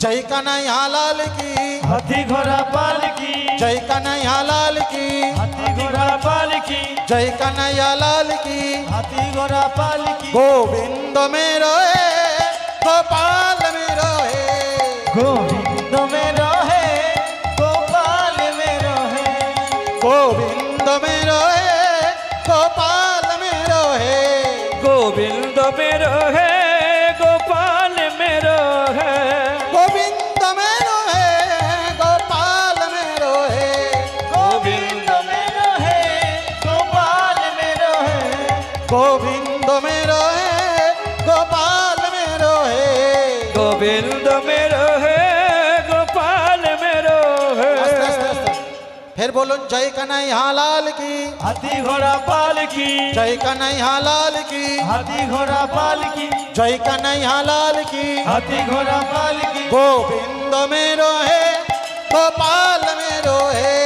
जय कन्हैया लाल की। हाथी घोड़ा पाल की। जय कन्हैया लाल की। हाथी घोड़ा पाल की। जय कन्हैया लाल की। हाथी घोड़ा पाल की। गोविंद में रोए गोपाल में रोए। गोविंद में रोए गोपाल में रोए। गोविंद में रोए गोपाल में रोए। गोविंद में रोए फिर बोलून जय कन्हैया लाल की। हाथी घोड़ा पाल की। जय कन्हैया लाल की। हाथी घोड़ा पाल की। जय हाँ लाल की। हाथी घोड़ा पाल की। गोविंद मेरो है गोपाल मेरो है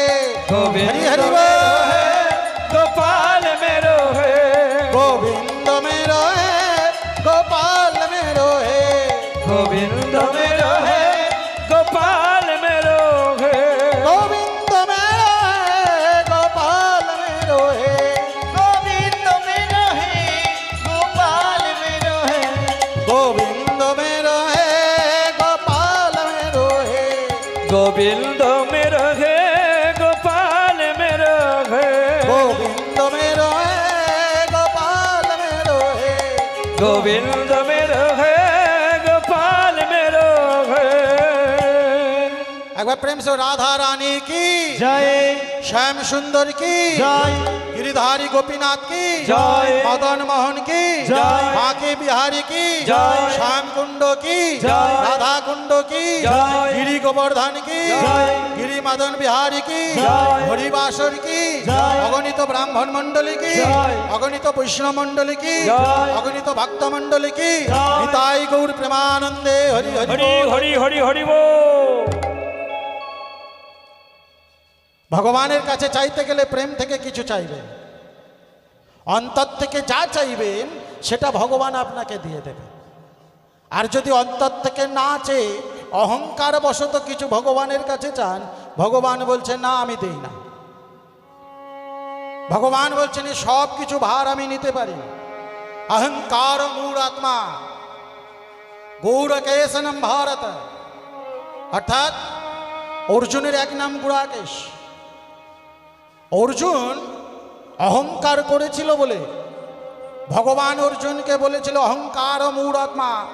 गोविंद हरि ગોવિંદ મેર હે ગોપાલ મેર હે. ગોવિંદ મેર હે ગોપાલ મેર હે. ગોવિંદ একবার প্রেম সে রাধা রানী কি জয় শ্যাম সুন্দর কি জয় गिरिधारी गोपीनाथ की जय। मदन मोहन की जय। बांके बिहारी की जय। श्याम कुंड की जय। राधा कुंड की जय। गिरी गोवर्धन की जय। गिरी मदन बिहारी की जय। হরিবাসর কি जय। অগণিত ব্রাহ্মণ মণ্ডলী কি जय। অগণিত বৈষ্ণব মণ্ডলী কি जय। অগণিত ভক্ত মণ্ডলী কি जय। নিতাই গৌর প্রেমানন্দে হরি হরি हरि বল। हरि हरि हरि ভগবানের কাছে চাইতে গেলে প্রেম থেকে কিছু চাইবেন অন্তর থেকে যা চাইবেন, সেটা ভগবান আপনাকে দিয়ে দেবে। আর যদি অন্তর থেকে না চেয়ে অহংকার বশত কিছু ভগবানের কাছে চান, ভগবান বলছে, না, আমি দেই না। ভগবান বলছেন সব কিছু ভার আমি নিতে পারি। অহংকার মূঢ় আত্মা। গৌরকেশনম ভারত। অর্থাৎ অর্জুনের এক নাম গুড়াকেশ। অর্জুন অহংকার করেছিল বলে। ভগবান অর্জুনকে বলেছিল, অহংকার মূঢ়াত্মা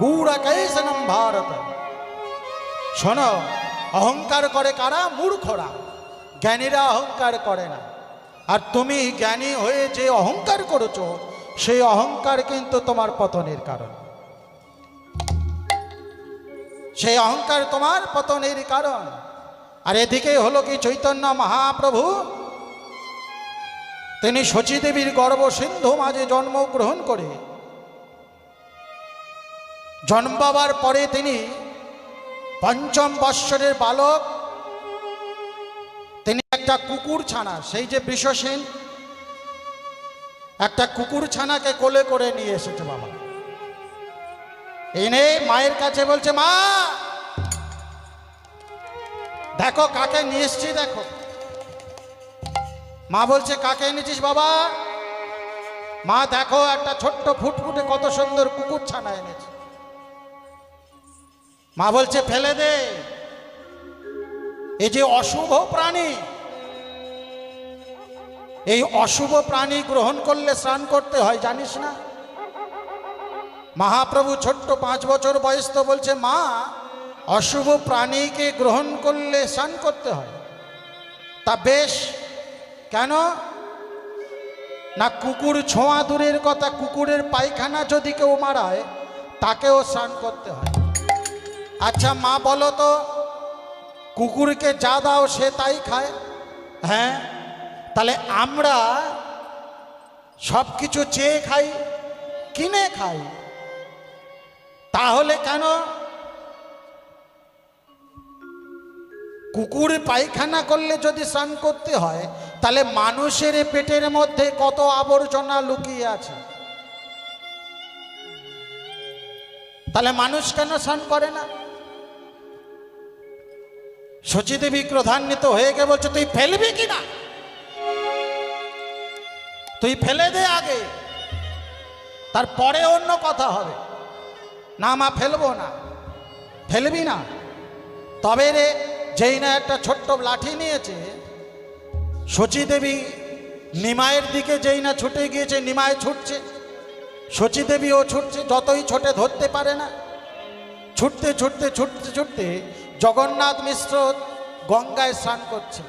গুড়াকেশনম ভারত। শোন, অহংকার করে কারা? মূর্খরা। জ্ঞানীরা অহংকার করে না। আর তুমি জ্ঞানী হয়ে যে অহংকার করেছ, সেই অহংকার কিন্তু তোমার পতনের কারণ। সেই অহংকার তোমার পতনের কারণ। আর এদিকে হলো কি চৈতন্য মহাপ্রভু? তিনি শচীদেবীর গর্ভ সিন্ধু মাঝে জন্মগ্রহণ করে। জন্মাবার পরে তিনি পঞ্চম বৎসরের বালক। তিনি একটা কুকুর ছানা, সেই যে বৃষসেন, একটা কুকুর ছানাকে কোলে করে নিয়ে এসেছে বাবা। এনে মায়ের কাছে বলছে, মা, দেখো কাকে নিয়ে এসছি, দেখো। মা বলছে, কাকে এনেছিস বাবা? মা, দেখো, একটা ছোট্ট ফুটফুটে কত সুন্দর কুকুর ছানা এনেছে। মা বলছে, ফেলে দে। এই যে অশুভ প্রাণী, এই অশুভ প্রাণী গ্রহণ করলে স্নান করতে হয়, জানিস না? মহাপ্রভু ছোট্ট পাঁচ বছর বয়স তো বলছে, মা, অশুভ প্রাণীকে গ্রহণ করলে স্নান করতে হয়। তা বেশ কেন? না কুকুর ছোঁয়া দূরের কথা, কুকুরের পায়খানা যদি কেউ মারায়, তাকেও স্নান করতে হয়। আচ্ছা মা বলো তো, কুকুরকে যা দাও সে তাই খায়? হ্যাঁ? তাহলে আমরা সব কিছু চেয়ে খাই, কিনে খাই। তাহলে কেন? কুকুর পায়খানা করলে যদি স্নান করতে হয় তাহলে মানুষের পেটের মধ্যে কত আবর্জনা লুকিয়ে আছে? তাহলে মানুষ কেন স্নান করে না? শচীদেবী ক্রধান্বিত হয়ে গিয়ে বলছে, তুই ফেলবি কি না তুই ফেলে দে আগে। তারপরে অন্য কথা হবে। না মা, ফেলব না। ফেলবি না। তবে রে, যেই না একটা ছোট্ট লাঠি নিয়েছে শচীদেবী নিমায়ের দিকে যেই না ছুটে গিয়েছে নিমায় ছুটছে। শচীদেবীও ছুটছে, যতই ছোটে ধরতে পারে না। ছুটতে ছুটতে ছুটতে ছুটতে জগন্নাথ মিশ্র গঙ্গায় স্নান করছিল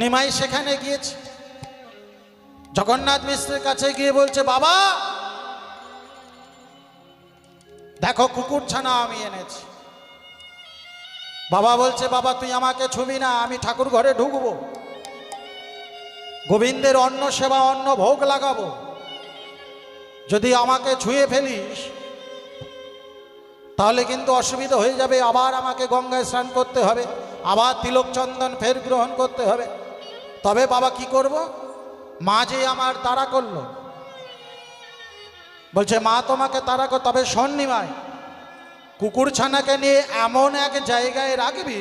নিমাই সেখানে গিয়েছে। জগন্নাথ মিশ্রের কাছে গিয়ে বলছে, বাবা, দেখো কুকুর ছানা আমি এনেছি। বাবা বলছে, বাবা, তুই আমাকে ছুবি না, আমি ঠাকুর ঘরে ঢুকবো। গোবিন্দের অন্ন সেবা, অন্ন ভোগ লাগাবো। যদি আমাকে ছুঁয়ে ফেলিস, তাহলে কিন্তু অসুবিধা হয়ে যাবে। আবার আমাকে গঙ্গায় স্নান করতে হবে, আবার তিলক চন্দন ফের গ্রহণ করতে হবে। তবে বাবা কি করব? মা যে আমার তাড়া করল। বলছে, মা তোমাকে তারা কর, তবে সন্নিমায় কুকুর ছানাকে নিয়ে এমন এক জায়গায় রাখবি,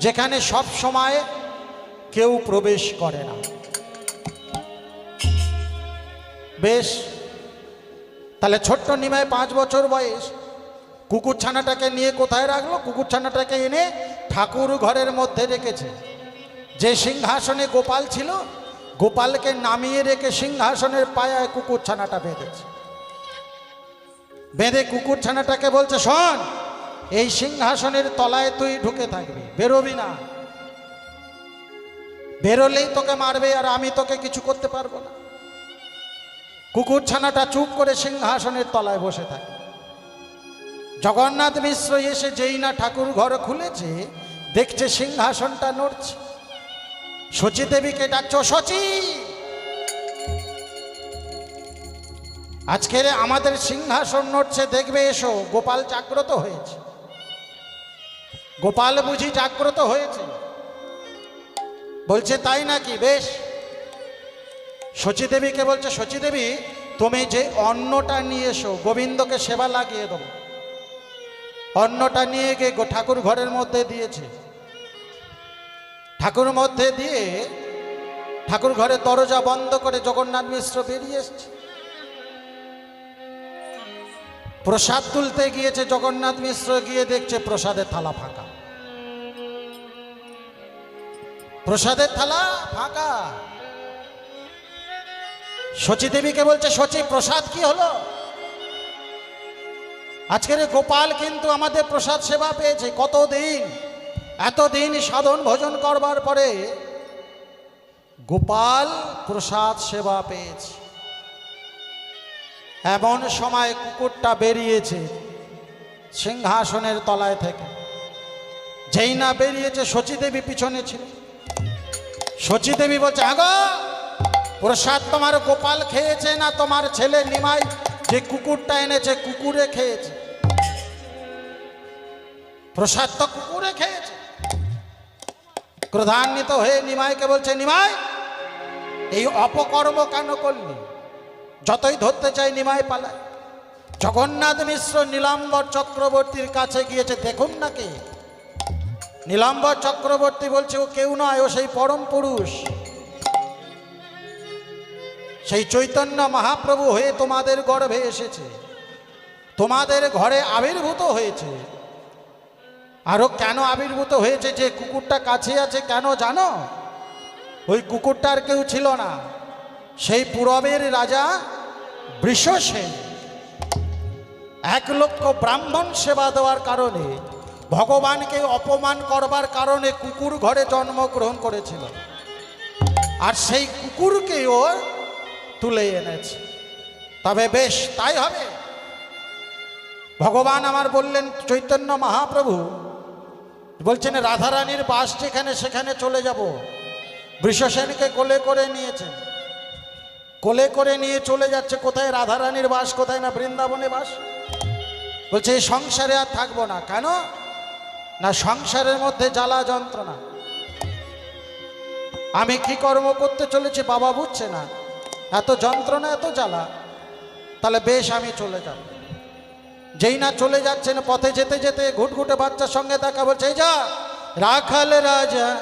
যেখানে সব সময় কেউ প্রবেশ করে না। বেশ, তাহলে ছোট্ট নিমায় পাঁচ বছর বয়স। কুকুর ছানাটাকে নিয়ে কোথায় রাখল? কুকুর ছানাটাকে এনে ঠাকুর ঘরের মধ্যে রেখেছে। যে সিংহাসনে গোপাল ছিল, গোপালকে নামিয়ে রেখে সিংহাসনের পায়ায় কুকুর ছানাটা বেঁধেছে। বেঁধে কুকুর ছানাটাকে বলছে, শোন, এই সিংহাসনের তলায় তুই ঢুকে থাকবি, বেরোবি না। বেরোলেই তোকে মারবে আর আমি তোকে কিছু করতে পারব না। কুকুর ছানাটা চুপ করে সিংহাসনের তলায় বসে থাকে। জগন্নাথ মিশ্র এসে যেই না ঠাকুর ঘর খুলেছে, দেখছে সিংহাসনটা নড়ছে। শচী দেবীকে ডাকছ শচী! আজকের আমাদের সিংহাসন নড়ছে, দেখবে এসো, গোপাল জাগ্রত হয়েছে। গোপাল বুঝি জাগ্রত হয়েছে? বলছে, তাই নাকি? বেশ। শচীদেবীকে বলছে শচীদেবী তুমি যে অন্নটা নিয়ে এসো, গোবিন্দকে সেবা লাগিয়ে দেবো। অন্নটা নিয়ে গিয়ে ঠাকুর ঘরের মধ্যে দিয়েছে। ঠাকুর মধ্যে দিয়ে ঠাকুর ঘরের দরজা বন্ধ করে জগন্নাথ মিশ্র বেরিয়ে এসছে। প্রসাদ তুলতে গিয়েছে জগন্নাথ মিশ্র, গিয়ে দেখছে প্রসাদের থালা ফাঁকা। প্রসাদের থালা ফাঁকা। শচী দেবীকে বলছে, শচী, প্রসাদ কি হলো? আজকের গোপাল কিন্তু আমাদের প্রসাদ সেবা পেয়েছে। কতদিন, এতদিন সাধন ভোজন করবার পরে গোপাল প্রসাদ সেবা পেয়েছে। এমন সময় কুকুরটা বেরিয়েছে সিংহাসনের তলায় থেকে। যেই না বেরিয়েছে শচীদেবী পিছনে ছিল। শচীদেবী বলছে, আগো, প্রসাদ তোমার গোপাল খেয়েছে না তোমার ছেলে নিমাই? যে কুকুরটা এনেছে, কুকুরে খেয়েছে। প্রসাদ তো কুকুরে খেয়েছে। ক্রধান্বিত হয়ে নিমাইকে বলছে, নিমাই, এই অপকর্ম কেন করলি? যতই ধরতে চাই নিমাই পালায় জগন্নাথ মিশ্র নীলাম্বর চক্রবর্তীর কাছে গিয়েছে, দেখুন নাকি নীলাম্বর চক্রবর্তী বলছে, ও কেউ নয়, ও সেই পরম পুরুষ। সেই চৈতন্য মহাপ্রভু হয়ে তোমাদের গর্ভে এসেছে। তোমাদের ঘরে আবির্ভূত হয়েছে। আরও কেন আবির্ভূত হয়েছে? যে কুকুরটা কাছে আছে, কেন জানো? ওই কুকুরটার কেউ ছিল না। সেই পূরবের রাজা বৃষসেন। এক লক্ষ ব্রাহ্মণ সেবা দেওয়ার কারণে ভগবানকে অপমান করবার কারণে কুকুর ঘরে জন্মগ্রহণ করেছিল। আর সেই কুকুরকেও তুলে এনেছে। তবে বেশ, তাই হবে। ভগবান আমার বললেন, চৈতন্য মহাপ্রভু, বলছেন, রাধারানীর বাস যেখানে, সেখানে চলে যাব। বৃষসেনকে কোলে করে নিয়েছেন কোলে করে নিয়ে চলে যাচ্ছে। কোথায় রাধারানীর বাস, কোথায় না বৃন্দাবনে বাস? বলছে, এই সংসারে আর থাকব না। কেন? না সংসারের মধ্যে জ্বালা যন্ত্রণা। আমি কি কর্ম করতে চলেছি বাবা বুঝছে না। এত যন্ত্রণা, এত জ্বালা। তাহলে বেশ আমি চলে যাব। যেই না চলে যাচ্ছেন, পথে যেতে যেতে ঘুটঘুটে বাচ্চার সঙ্গে দেখা বলছে, এই যা, রাখাল রাজা,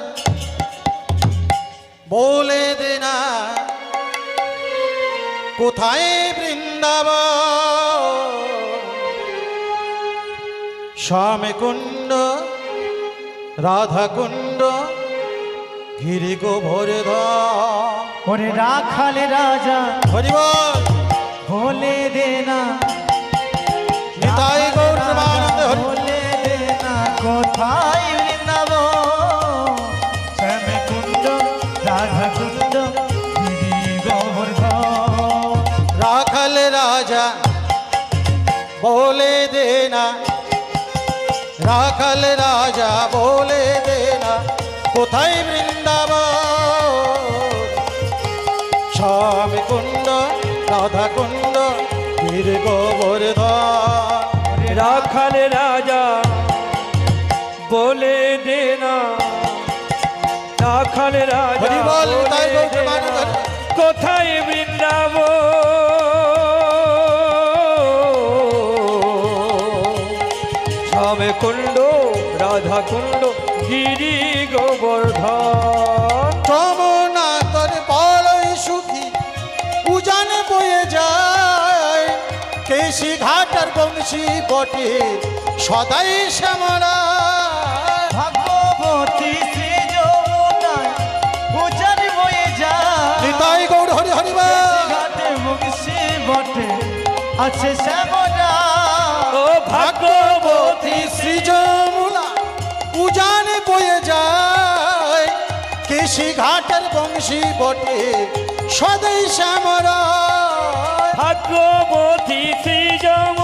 বলে দে না, কোথায় বৃন্দাবন? শ্যামে কুণ্ড রাধা কুণ্ড গিরি গোভরে ধাম ওরে রাখাল রাজা হরিবল। বলে দে না। নিতাই গৌর কোথায় গিরি রাখাল রাজা বলে দে না। রাখাল রাজা বলে দে না কোথায় বৃন্দাবন? স্বামী কুণ্ড রাধা কুণ্ড গির গোবর্ধন। রাখাল রাজা বলে দে না রাখাল রাজা বল, তাই বংশী বটে। সদাই শ্যামলা ভাগবতী শ্রী যমুনায় পূজার বয়ে যায়। নিতাই গৌর হরি হরিবা ঘাটে মুখসি বটে। আছে শ্যামরা ও ভাগ্যবতী শ্রী যমুনা উজানে বয়ে যায়। কেশি ঘাটার বংশী বটে সদাই শ্যামলা ভাগ্যবতী শ্রী যমুনা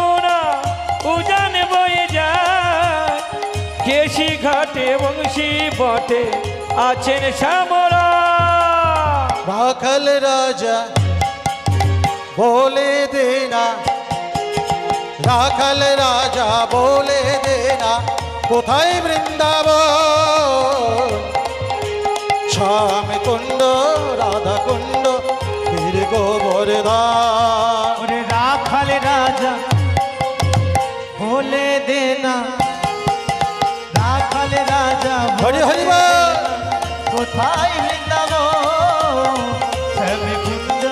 কেশি ঘাটে বংশী বটে আছেন শ্যামরা রাখাল রাজা বলে দে না। রাখাল রাজা বলে দে না। কোথায় বৃন্দাবন? শ্যাম কুণ্ড রাধা কুণ্ড বীর গোবর্ধন রাখাল রাজা বলে দে শ্যামে কুঞ্জ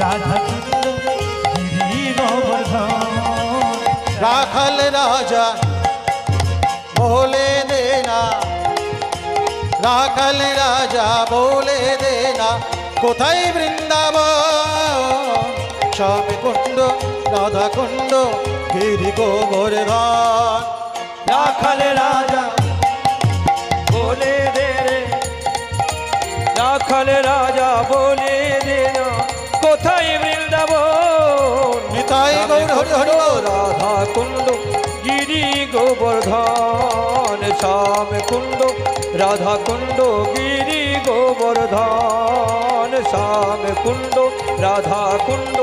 রাধা গিরি রাখাল রাজা, বলে দে না। রাখাল রাজা, বলে দে না। কোথায় বৃন্দাবন? শ্যাম কুণ্ড, রাধা কুণ্ড, গিরি গোবর্ধন। রাখাল রাজা, বলে রাখাল রাজা বলে কোথায় বৃন্দাবন? নিতাই গৌর হরি হরি রাধা কুণ্ড গিরি গোবর্ধন শ্যাম কুণ্ড রাধা কুণ্ড গিরি গোবর্ধন শ্যাম কুণ্ড রাধা কুণ্ড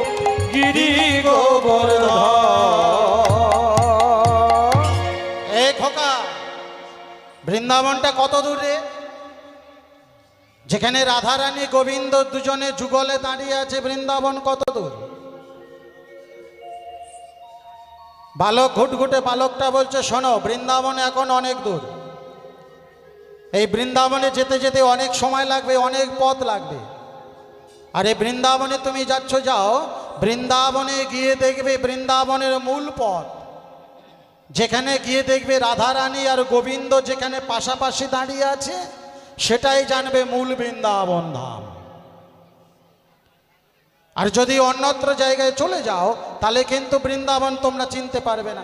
গিরি গোবর্ধন। এ খোকা বৃন্দাবনটা কত দূরে যেখানে রাধারানী গোবিন্দ দুজনে যুগলে দাঁড়িয়ে আছে বৃন্দাবন কত দূর? বালক ঘুটঘুটে বালকটা বলছে, শোনো, বৃন্দাবন এখন অনেক দূর। এই বৃন্দাবনে যেতে যেতে অনেক সময় লাগবে, অনেক পথ লাগবে। আর এই বৃন্দাবনে তুমি যাচ্ছ, যাও। বৃন্দাবনে গিয়ে দেখবে বৃন্দাবনের মূল পথ। যেখানে গিয়ে দেখবে রাধারানী আর গোবিন্দ যেখানে পাশাপাশি দাঁড়িয়ে আছে সেটাই জানবে মূল বৃন্দাবন ধাম। আর যদি অন্যত্র জায়গায় চলে যাও, তাহলে কিন্তু বৃন্দাবন তোমরা চিনতে পারবে না।